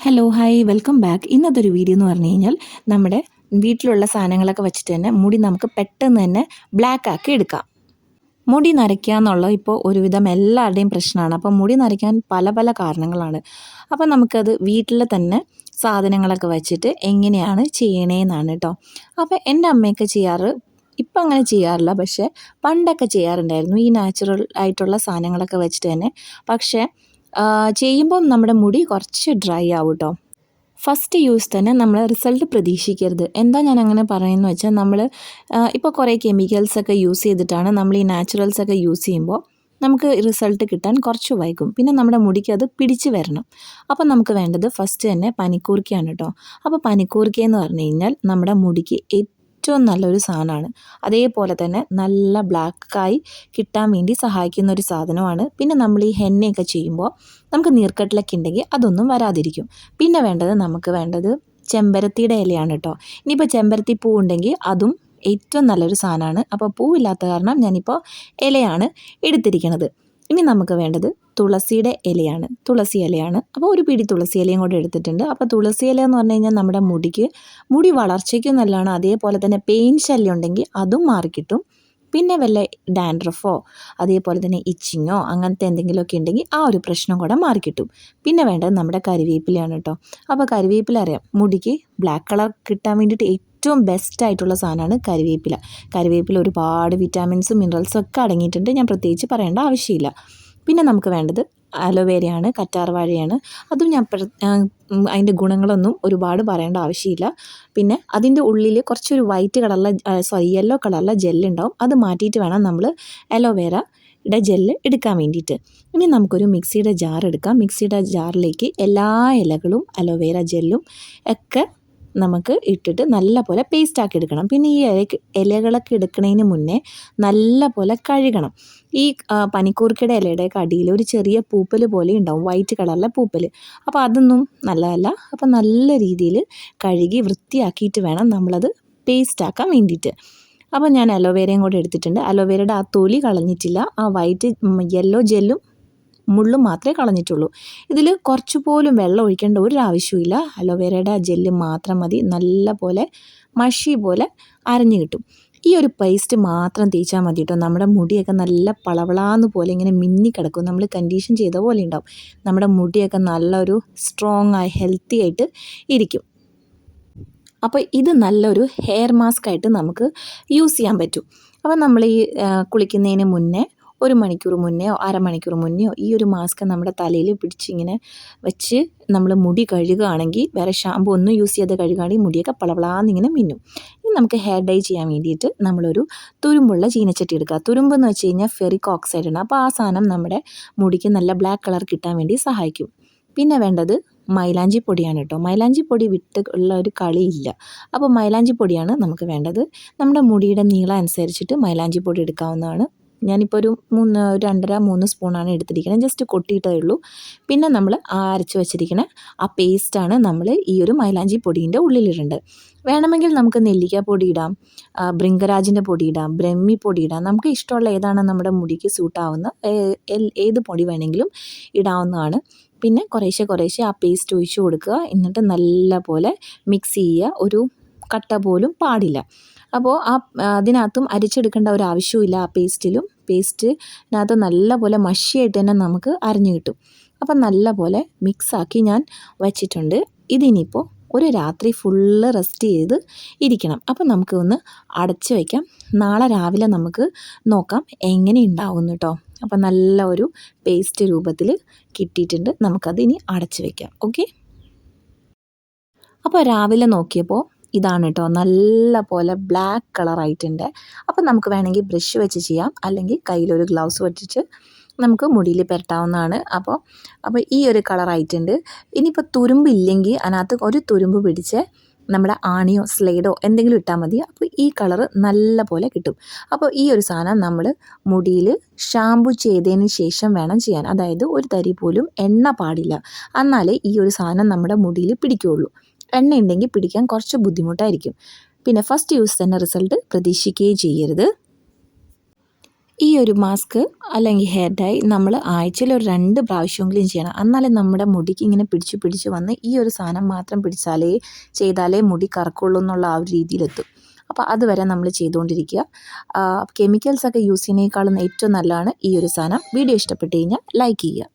Hello hi welcome back ഇന്നത്തെ ഒരു video എന്ന് പറഞ്ഞു കഴിഞ്ഞാൽ നമ്മുടെ വീട്ടിലുള്ള സാധനങ്ങളൊക്കെ വെച്ചിട്ട് തന്നെ മുടി നമുക്ക് പെട്ടെന്ന് തന്നെ ബ്ലാക്ക് ആക്കി എടുക്കാം. മുടി നരയ്ക്കുക എന്നുള്ളത് ഇപ്പോൾ ഒരുവിധം എല്ലാവരുടെയും പ്രശ്നമാണ്. അപ്പോൾ മുടി നരയ്ക്കാൻ പല പല കാരണങ്ങളാണ്. അപ്പോൾ നമുക്കത് വീട്ടിൽ തന്നെ സാധനങ്ങളൊക്കെ വെച്ചിട്ട് എങ്ങനെയാണ് ചെയ്യണേന്നാണ് കേട്ടോ. അപ്പോൾ എന്റെ അമ്മയൊക്കെ ചെയ്യാറ് ഇപ്പം അങ്ങനെ ചെയ്യാറില്ല. പക്ഷേ പണ്ടൊക്കെ ചെയ്യാറുണ്ടായിരുന്നു. ഈ നാച്ചുറൽ ആയിട്ടുള്ള സാധനങ്ങളൊക്കെ വെച്ചിട്ട് തന്നെ. പക്ഷേ ചെയ്യുമ്പം നമ്മുടെ മുടി കുറച്ച് ഡ്രൈ ആവും കേട്ടോ ഫസ്റ്റ് യൂസ് തന്നെ നമ്മൾ റിസൾട്ട് പ്രതീക്ഷിക്കരുത്. എന്താ ഞാൻ അങ്ങനെ പറയുന്നത് വെച്ചാൽ നമ്മൾ ഇപ്പോൾ കുറേ കെമിക്കൽസ് ഒക്കെ യൂസ് ചെയ്തിട്ടാണ് നമ്മൾ ഈ നാച്ചുറൽസ് ഒക്കെ യൂസ് ചെയ്യുമ്പോൾ നമുക്ക് റിസൾട്ട് കിട്ടാൻ കുറച്ച് വൈകും. പിന്നെ നമ്മുടെ മുടിക്ക് അത് പിടിച്ചു വരണം. അപ്പോൾ നമുക്ക് വേണ്ടത് ഫസ്റ്റ് തന്നെ പനിക്കൂർക്കയാണ് കേട്ടോ അപ്പോൾ പനിക്കൂർക്ക എന്ന് പറഞ്ഞു കഴിഞ്ഞാൽ നമ്മുടെ മുടിക്ക് ഏറ്റവും നല്ലൊരു സാധനമാണ്. അതേപോലെ തന്നെ നല്ല ബ്ലാക്ക് ബ്ലാക്കായി കിട്ടാൻ വേണ്ടി സഹായിക്കുന്ന ഒരു സാധനമാണ്. പിന്നെ നമ്മൾ ഈ ഹെന്നയൊക്കെ ചെയ്യുമ്പോൾ നമുക്ക് നീർക്കട്ടിലൊക്കെ ഉണ്ടെങ്കിൽ അതൊന്നും വരാതിരിക്കും. പിന്നെ വേണ്ടത് നമുക്ക് വേണ്ടത് ചെമ്പരത്തിയുടെ ഇലയാണ് കേട്ടോ ഇനിയിപ്പോൾ ചെമ്പരത്തി പൂ ഉണ്ടെങ്കിൽ അതും ഏറ്റവും നല്ലൊരു സാധനമാണ് അപ്പോൾ പൂവില്ലാത്ത കാരണം ഞാനിപ്പോൾ ഇലയാണ് എടുത്തിരിക്കുന്നത് ഇനി നമുക്ക് വേണ്ടത് തുളസിയുടെ ഇലയാണ് തുളസി ഇലയാണ്. അപ്പോൾ ഒരു പിടി തുളസി ഇലയും കൂടെ എടുത്തിട്ടുണ്ട്. അപ്പോൾ തുളസി ഇല എന്ന് പറഞ്ഞു കഴിഞ്ഞാൽ നമ്മുടെ മുടിക്ക് മുടി വളർച്ചയ്ക്കും നല്ലതാണ്. അതേപോലെ തന്നെ പെയിൻ ശല്യം ഉണ്ടെങ്കിൽ അതും മാറിക്കിട്ടും. പിന്നെ വല്ല ഡാൻഡ്രഫോ അതേപോലെ തന്നെ ഇച്ചിങ്ങോ അങ്ങനത്തെ എന്തെങ്കിലുമൊക്കെ ഉണ്ടെങ്കിൽ ആ ഒരു പ്രശ്നം കൂടെ മാറിക്കിട്ടും. പിന്നെ വേണ്ടത് നമ്മുടെ കരിവേപ്പിലയാണ് കേട്ടോ. അപ്പോൾ കരിവേപ്പില അറിയാം മുടിക്ക് ബ്ലാക്ക് കളർ കിട്ടാൻ വേണ്ടിയിട്ട് ഏറ്റവും ബെസ്റ്റ് ആയിട്ടുള്ള സാധനമാണ് കരിവേപ്പില. കരിവേപ്പില ഒരുപാട് വിറ്റാമിൻസും മിനറൽസും ഒക്കെ അടങ്ങിയിട്ടുണ്ട്. ഞാൻ പ്രത്യേകിച്ച് പറയേണ്ട ആവശ്യമില്ല. പിന്നെ നമുക്ക് വേണ്ടത് അലോവേരയാണ് കറ്റാർവാഴയാണ്. അതും ഞാൻ അതിന്റെ ഗുണങ്ങളൊന്നും ഒരുപാട് പറയേണ്ട ആവശ്യമില്ല. പിന്നെ അതിന്റെ ഉള്ളിൽ കുറച്ചൊരു വൈറ്റ് കളറുള്ള സോറി യെല്ലോ കളറിലെ ജെല്ലുണ്ടാവും അത് മാറ്റിയിട്ട് വേണം നമ്മൾ അലോവേര യുടെ ജെല്ല് എടുക്കാൻ വേണ്ടിയിട്ട്. ഇനി നമുക്കൊരു മിക്സിയുടെ ജാർ എടുക്കാം. മിക്സിയുടെ ജാറിലേക്ക് എല്ലാ ഇലകളും അലോവേര ജെല്ലും ഒക്കെ നമുക്ക് ഇട്ടിട്ട് നല്ല പോലെ പേസ്റ്റ് ആക്കി എടുക്കണം. പിന്നെ ഈ ഇലയ്ക്ക് ഇലകളൊക്കെ എടുക്കുന്നതിന് മുന്നേ നല്ല പോലെ കഴുകണം. ഈ പനിക്കൂർക്കയുടെ ഇലയുടെയൊക്കെ അടിയിൽ ഒരു ചെറിയ പൂപ്പൽ പോലെ ഉണ്ടാവും. വൈറ്റ് കളറിലെ പൂപ്പൽ അപ്പോൾ അതൊന്നും നല്ലതല്ല. അപ്പോൾ നല്ല രീതിയിൽ കഴുകി വൃത്തിയാക്കിയിട്ട് വേണം നമ്മളത് പേസ്റ്റ് ആക്കാൻ വേണ്ടിയിട്ട്. അപ്പോൾ ഞാൻ അലോവേരയും കൂടെ എടുത്തിട്ടുണ്ട്. അലോവേരയുടെ ആ തൊലി കളഞ്ഞിട്ടില്ല. ആ വൈറ്റ് യെല്ലോ ജെല്ലും മുള്ളും മാത്രമേ കളഞ്ഞിട്ടുള്ളൂ. ഇതിൽ കുറച്ച് പോലും വെള്ളം ഒഴിക്കേണ്ട ഒരു ആവശ്യമില്ല അലോവേരയുടെ ജെല്ല് മാത്രം മതി. നല്ല പോലെ മഷി പോലെ അരഞ്ഞു കിട്ടും. ഈ ഒരു പേസ്റ്റ് മാത്രം തേച്ചാൽ മതി കേട്ടോ. നമ്മുടെ മുടിയൊക്കെ നല്ല പളവളാന്ന് പോലെ ഇങ്ങനെ മിന്നി കിടക്കും നമ്മൾ കണ്ടീഷൻ ചെയ്ത പോലെ ഉണ്ടാവും. നമ്മുടെ മുടിയൊക്കെ നല്ലൊരു സ്ട്രോങ് ആയി ഹെൽത്തി ആയിട്ട് ഇരിക്കും. അപ്പോൾ ഇത് നല്ലൊരു ഹെയർ മാസ്ക് ആയിട്ട് നമുക്ക് യൂസ് ചെയ്യാൻ പറ്റും. അപ്പോൾ നമ്മൾ ഈ കുളിക്കുന്നതിന് മുന്നേ ഒരു മണിക്കൂർ മുന്നെയോ അരമണിക്കൂർ മുന്നെയോ ഈ ഒരു മാസ്ക് നമ്മുടെ തലയിൽ പിടിച്ചിങ്ങനെ വെച്ച് നമ്മൾ മുടി കഴുകുകയാണെങ്കിൽ വേറെ ഷാമ്പു ഒന്നും യൂസ് ചെയ്യാതെ കഴുകുകയാണെങ്കിൽ മുടിയൊക്കെ പളവളാന്നിങ്ങനെ മിന്നും. ഇനി നമുക്ക് ഹെയർ ഡൈ ചെയ്യാൻ വേണ്ടിയിട്ട് നമ്മളൊരു തുരുമ്പുള്ള ചീനച്ചട്ടി എടുക്കുക. തുരുമ്പ് എന്ന് വെച്ച് കഴിഞ്ഞാൽ ഫെറിക് ഓക്സൈഡ് ആണ്. അപ്പോൾ ആ സാധനം നമ്മുടെ മുടിക്ക് നല്ല ബ്ലാക്ക് കളർ കിട്ടാൻ വേണ്ടി സഹായിക്കും. പിന്നെ വേണ്ടത് മൈലാഞ്ചി പൊടിയാണ് കേട്ടോ. മൈലാഞ്ചി പൊടി വിട്ട് ഉള്ള ഒരു കളിയില്ല. അപ്പോൾ മൈലാഞ്ചി പൊടിയാണ് നമുക്ക് വേണ്ടത്. നമ്മുടെ മുടിയുടെ നീളം അനുസരിച്ചിട്ട് മൈലാഞ്ചി പൊടി എടുക്കാവുന്നതാണ്. ഞാനിപ്പോൾ ഒരു മൂന്ന് രണ്ടര മൂന്ന് സ്പൂണാണ് എടുത്തിരിക്കുന്നത് ജസ്റ്റ് കൊട്ടിയിട്ടേ ഉള്ളൂ. പിന്നെ നമ്മൾ അരച്ച് വെച്ചിരിക്കുന്ന ആ പേസ്റ്റാണ് നമ്മൾ ഈ ഒരു മൈലാഞ്ചി പൊടീന്റെ ഉള്ളിലിടേണ്ടത്. വേണമെങ്കിൽ നമുക്ക് നെല്ലിക്ക പൊടി ഇടാം ബൃങ്കരാജിന്റെ പൊടി ഇടാം ബ്രഹ്മി പൊടി ഇടാം. നമുക്ക് ഇഷ്ടമുള്ള ഏതാണ് നമ്മുടെ മുടിക്ക് സൂട്ടാവുന്ന ഏത് പൊടി വേണമെങ്കിലും ഇടാവുന്നതാണ്. പിന്നെ കുറേശ്ശെ കുറേശ്ശെ ആ പേസ്റ്റ് ഒഴിച്ച് കൊടുക്കുക. എന്നിട്ട് നല്ല പോലെ മിക്സ് ചെയ്യുക. ഒരു കട്ട പോലും പാടില്ല. അപ്പോൾ ആ അതിനകത്തും അരിച്ചെടുക്കേണ്ട ഒരു ആവശ്യമില്ല ആ പേസ്റ്റിലും. പേസ്റ്റിനകത്ത് നല്ല പോലെ മഷിയായിട്ട് തന്നെ നമുക്ക് അരഞ്ഞു കിട്ടും. അപ്പം നല്ലപോലെ മിക്സാക്കി ഞാൻ വച്ചിട്ടുണ്ട്. ഇതിനിപ്പോൾ ഒരു രാത്രി ഫുള്ള് റെസ്റ്റ് ചെയ്ത് ഇരിക്കണം. അപ്പം നമുക്ക് ഒന്ന് അടച്ച് വയ്ക്കാം നാളെ രാവിലെ നമുക്ക് നോക്കാം എങ്ങനെ ഉണ്ടാവുന്നു കേട്ടോ അപ്പം നല്ല ഒരു പേസ്റ്റ് രൂപത്തിൽ കിട്ടിയിട്ടുണ്ട്. നമുക്കത് ഇനി അടച്ച് വയ്ക്കാം ഓക്കെ? അപ്പോൾ രാവിലെ നോക്കിയപ്പോൾ ഇതാണ് കേട്ടോ. നല്ല പോലെ ബ്ലാക്ക് കളറായിട്ടുണ്ട് അപ്പോൾ നമുക്ക് വേണമെങ്കിൽ ബ്രഷ് വെച്ച് ചെയ്യാം. അല്ലെങ്കിൽ കയ്യിലൊരു ഗ്ലൗസ് വെച്ചിട്ട് നമുക്ക് മുടിയിൽ പെരട്ടാവുന്നതാണ്. അപ്പോൾ അപ്പോൾ ഈ ഒരു കളറായിട്ടുണ്ട് ഇനിയിപ്പോൾ തുരുമ്പ് ഇല്ലെങ്കിൽ അതിനകത്ത് ഒരു തുരുമ്പ് പിടിച്ച് നമ്മുടെ ആണിയോ സ്ലേഡോ എന്തെങ്കിലും ഇട്ടാൽ മതി. അപ്പോൾ ഈ കളർ നല്ല പോലെ കിട്ടും. അപ്പോൾ ഈ ഒരു സാധനം നമ്മൾ മുടിയിൽ ഷാമ്പു ചെയ്തതിന് ശേഷം വേണം ചെയ്യാൻ. അതായത് ഒരു തരി പോലും എണ്ണ പാടില്ല. എന്നാലേ ഈ ഒരു സാധനം നമ്മുടെ മുടിയിൽ പിടിക്കുകയുള്ളൂ. എണ്ണ ഉണ്ടെങ്കിൽ പിടിക്കാൻ കുറച്ച് ബുദ്ധിമുട്ടായിരിക്കും. പിന്നെ ഫസ്റ്റ് യൂസ് തന്നെ റിസൾട്ട് പ്രതീക്ഷിക്കുകയും ചെയ്യരുത്. ഈ ഒരു മാസ്ക് അല്ലെങ്കിൽ ഹെയർ ഡൈ നമ്മൾ ആഴ്ചയിൽ ഒരു രണ്ട് പ്രാവശ്യമെങ്കിലും ചെയ്യണം. എന്നാലേ നമ്മുടെ മുടിക്ക് ഇങ്ങനെ പിടിച്ച് പിടിച്ച് വന്ന് ഈ ഒരു സാധനം മാത്രം പിടിച്ചാലേ ചെയ്താലേ മുടി കറക്കുള്ളൂ എന്നുള്ള ആ ഒരു രീതിയിലെത്തും. അപ്പോൾ അതുവരെ നമ്മൾ ചെയ്തുകൊണ്ടിരിക്കുക. കെമിക്കൽസൊക്കെ യൂസ് ചെയ്യുന്നതിനേക്കാളും ഏറ്റവും നല്ലതാണ് ഈ ഒരു സാധനം. വീഡിയോ ഇഷ്ടപ്പെട്ട് കഴിഞ്ഞാൽ ലൈക്ക് ചെയ്യുക.